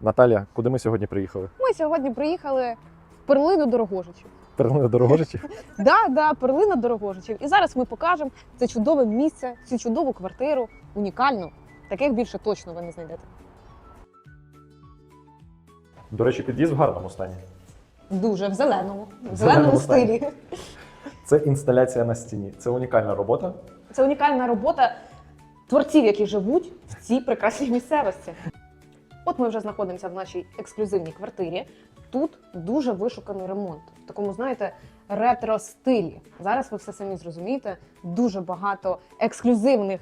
Наталя, куди ми сьогодні приїхали? Ми сьогодні приїхали в перлину Дорогожичів. Перлина Дорогожичі? Да, да, перлина Дорогожичів. І зараз ми покажемо це чудове місце, цю чудову квартиру, унікальну. Таких більше точно ви не знайдете. До речі, під'їзд в гарному стані. Дуже в зеленому, в зеленому стилі. Це інсталяція на стіні. Це унікальна робота. Це унікальна робота творців, які живуть в цій прекрасній місцевості. От ми вже знаходимося в нашій ексклюзивній квартирі. Тут дуже вишуканий ремонт, в такому, знаєте, ретро-стилі. Зараз ви все самі зрозумієте. Дуже багато ексклюзивних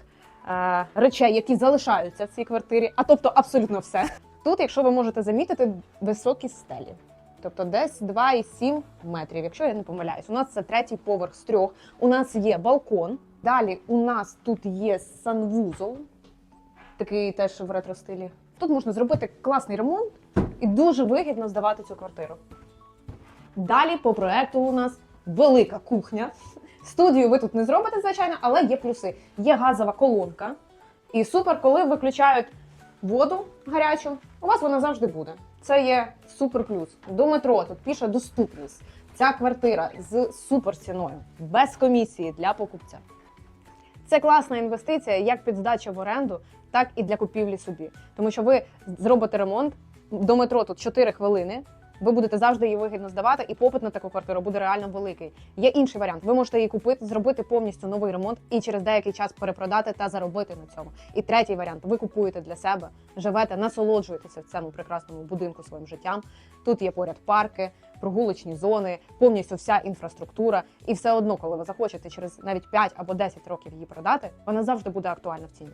е, речей, які залишаються в цій квартирі, а тобто абсолютно все. Тут, якщо ви можете замітити, високі стелі. Тобто десь 2,7 метрів, якщо я не помиляюсь. У нас це третій поверх з трьох. У нас є балкон. Далі у нас тут є санвузол, такий теж в ретро-стилі. Тут можна зробити класний ремонт і дуже вигідно здавати цю квартиру. Далі по проекту у нас велика кухня. Студію ви тут не зробите, звичайно, але є плюси. Є газова колонка. І супер, коли виключають воду гарячу, у вас вона завжди буде. Це є супер плюс. До метро тут піша доступність. Ця квартира з супер ціною, без комісії для покупця. Це класна інвестиція як під здачу в оренду, так і для купівлі собі. Тому що ви зробите ремонт до метро тут 4 хвилини. Ви будете завжди її вигідно здавати, і попит на таку квартиру буде реально великий. Є інший варіант. Ви можете її купити, зробити повністю новий ремонт і через деякий час перепродати та заробити на цьому. І третій варіант: ви купуєте для себе, живете, насолоджуєтеся в цьому прекрасному будинку своїм життям. Тут є поряд парки, прогулочні зони, повністю вся інфраструктура. І все одно, коли ви захочете через навіть 5 або 10 років її продати, вона завжди буде актуальна в ціні.